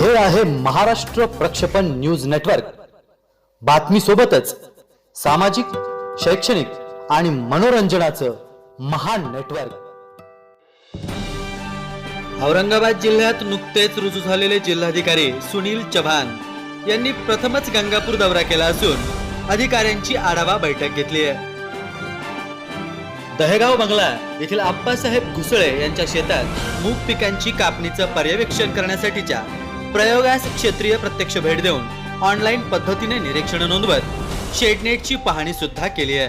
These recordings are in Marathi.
हे आहे महाराष्ट्र प्रक्षेपण न्यूज नेटवर्क. बातमी सोबतच सामाजिक शैक्षणिक आणि मनोरंजनाचं महान नेटवर्क. औरंगाबाद जिल्ह्यात नुकतेच रुजू झालेले जिल्हाधिकारी सुनील चव्हाण यांनी प्रथमच गंगापूर दौरा केला असून अधिकाऱ्यांची आढावा बैठक घेतली आहे. दहेगाव बंगला येथील आप्पासाहेब घुसळे यांच्या शेतात मूग पिकांची कापणीचं पर्यवेक्षण करण्यासाठीच्या प्रयोगास क्षेत्रीय प्रत्यक्ष भेट देऊन ऑनलाईन पद्धतीने निरीक्षण नोंदवत शेडनेटची पाहणी सुद्धा केली आहे.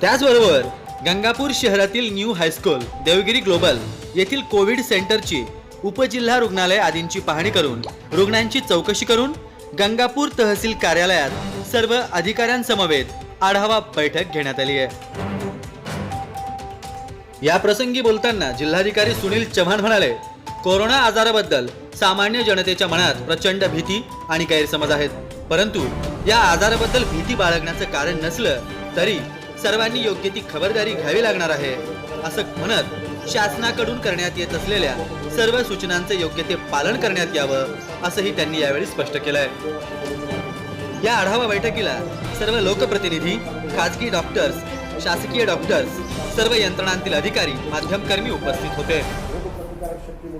त्याचबरोबर गंगापूर शहरातील new high school Devgiri global येथील कोविड सेंटरची उपजिल्हा रुग्णालय आदींची पाहणी करून रुग्णांची चौकशी करून गंगापूर तहसील कार्यालयात सर्व अधिकाऱ्यांसमवेत आढावा बैठक घेण्यात आली आहे. या प्रसंगी बोलताना जिल्हाधिकारी सुनील चव्हाण म्हणाले कोरोना आजाराबद्दल सामान्य जनतेच्या मनात प्रचंड भीती आणि गैरसमज आहेत. परंतु या आजाराबद्दल भीती बाळगण्याचं कारण नसलं तरी सर्वांनी योग्य ती खबरदारी घ्यावी लागणार आहे असं म्हणत शासनाकडून करण्यात येत असलेल्या सर्व सूचनांचे योग्य ते पालन करण्यात यावं असंही त्यांनी यावेळी स्पष्ट केलंय. या आढावा बैठकीला सर्व लोकप्रतिनिधी खाजगी डॉक्टर्स शासकीय डॉक्टर्स सर्व यंत्रणांतील अधिकारी माध्यमकर्मी उपस्थित होते.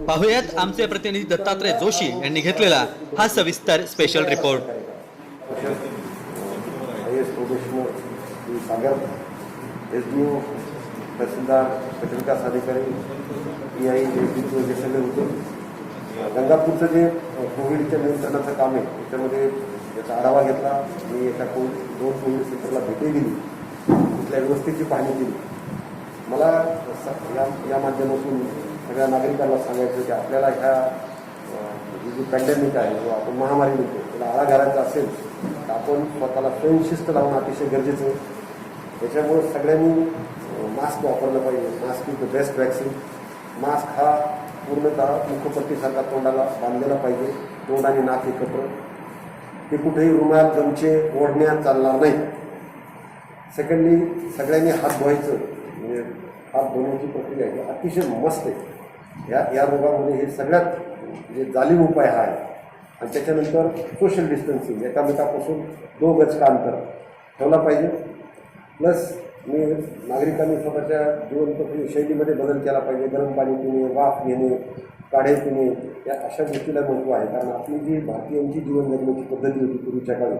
पाहुयात आमचे प्रतिनिधी दत्तात्रय जोशी यांनी घेतलेला हा सविस्तर स्पेशल रिपोर्ट एस डी तहसीलदार गटविकास अधिकारी पी आय जे सगळे होते गंगापूरचं जे कोविडच्या नियंत्रणाचं काम आहे त्याच्यामध्ये याचा आढावा घेतला. मी एका कोविड दोन कोविड सेंटरला भेटी दिली. तिथल्या व्यवस्थेची पाहणी केली. मला या या माध्यमातून सगळ्या नागरिकांना सांगायचं की आपल्याला ह्या ही जी पॅन्डेमिक आहे जो आपण महामारी म्हणतो त्याला आळा घालायचा असेल तर आपण स्वतःला स्वयंशिस्त लावणं अतिशय गरजेचं आहे. त्याच्यामुळे सगळ्यांनी मास्क वापरलं पाहिजे. Mask is the best vaccine mask हा पूर्णतः मुखपट्टीसारखा तोंडाला बांधलेला पाहिजे. तोंड आणि नाक एकत्र. ते कुठेही रुमाल गमचे ओढण्यात चालणार नाही सेकंडली सगळ्यांनी हात धुवायचं. म्हणजे हात धुण्याची प्रक्रिया ही अतिशय मस्त आहे. या या रोगामध्ये हे सगळ्यात जे जालीम उपाय हा आहे. आणि त्याच्यानंतर सोशल डिस्टन्सिंग एकामेकापासून दो गज का अंतर ठेवला पाहिजे. प्लस मी नागरिकांनी स्वतःच्या जीवन शैलीमध्ये बदल केला पाहिजे. गरम पाणी पिणे वाफ घेणे काढे पिणे या अशा गोष्टीला महत्त्व आहे. कारण आपली जी भारतीयांची जीवन जगण्याची पद्धती होती पूर्वीच्या काळी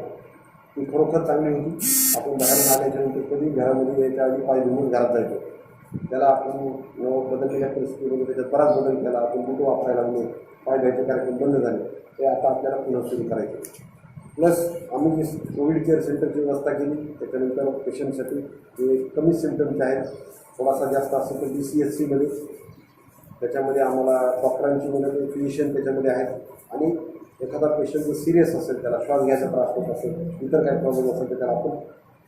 ती खरोखर चांगली होती. आपण बाहेरून आल्याच्यानंतर कधी घरामध्ये यायच्या आधी पाय धुवून घरात जायचो. त्याला आपण बदललेल्या परिस्थितीमध्ये त्याच्यात बराच बदल केला. आपण बुटो वापरायला लागलो. पाय द्यायचे कार्यक्रम बंद झाले. ते आता आपल्याला पुन्हा सुरू करायचे. प्लस आम्ही जी कोविड केअर सेंटरची व्यवस्था केली त्याच्यानंतर पेशंटसाठी जे कमी सिमटम्स आहेत थोडासा जास्त असेल तर डी सी एस सीमध्ये त्याच्यामध्ये आम्हाला डॉक्टरांची मदत फिजिशियन त्याच्यामध्ये आहेत. आणि एखादा पेशंट जर सिरियस असेल त्याला श्वास घ्यायचा त्रास होत असेल इतर काही प्रॉब्लेम असेल तर त्याला आपण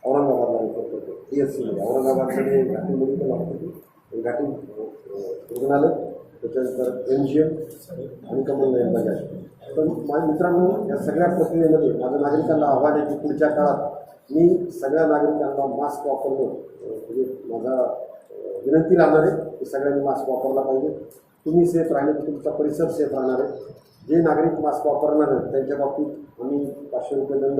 औरंगाबादला रिपोर्ट करतो. डी एस सीमध्ये औरंगाबादमध्ये घाटी मेडिकल हॉस्पिटल घाटी रुग्णालय त्याच्यानंतर एम जी एम आणि कमल बजाज. पण माझ्या मित्रांनो या सगळ्या प्रक्रियेमध्ये माझ्या नागरिकांना आव्हान आहे की पुढच्या काळात मी सगळ्या नागरिकांना मास्क वापरणं म्हणजे माझा विनंती राहणार आहे की सगळ्यांनी मास्क वापरला पाहिजे. तुम्ही सेफ राहिले तुमचा परिसर सेफ राहणार आहे. जे नागरिक मास्क वापरणार आहेत त्यांच्या बाबतीत आम्ही पाचशे रुपये दंड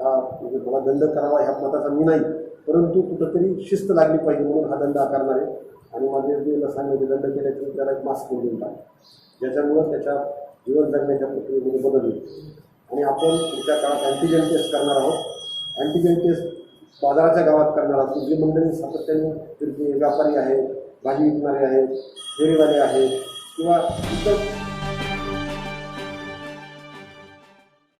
हा म्हणजे मला दंड करावा ह्या मताचा मी नाही. परंतु कुठंतरी शिस्त लागली पाहिजे म्हणून हा दंड आकारणार आहे. आणि माझे जे सांगितले दंड केल्याचे त्याला एक मास्क देऊन टाक ज्याच्यामुळं त्याच्या जीवन जगण्याच्या प्रक्रियेमध्ये बदल होईल. आणि आपण पुढच्या काळात अँटीजेन टेस्ट करणार आहोत. अँटीजेन टेस्ट बाजाराच्या गावात करणार आहोत. जी मंडळी सातत्याने व्यापारी आहेत भाजी विकणारे आहेत फेरीवाले आहेत किंवा इतर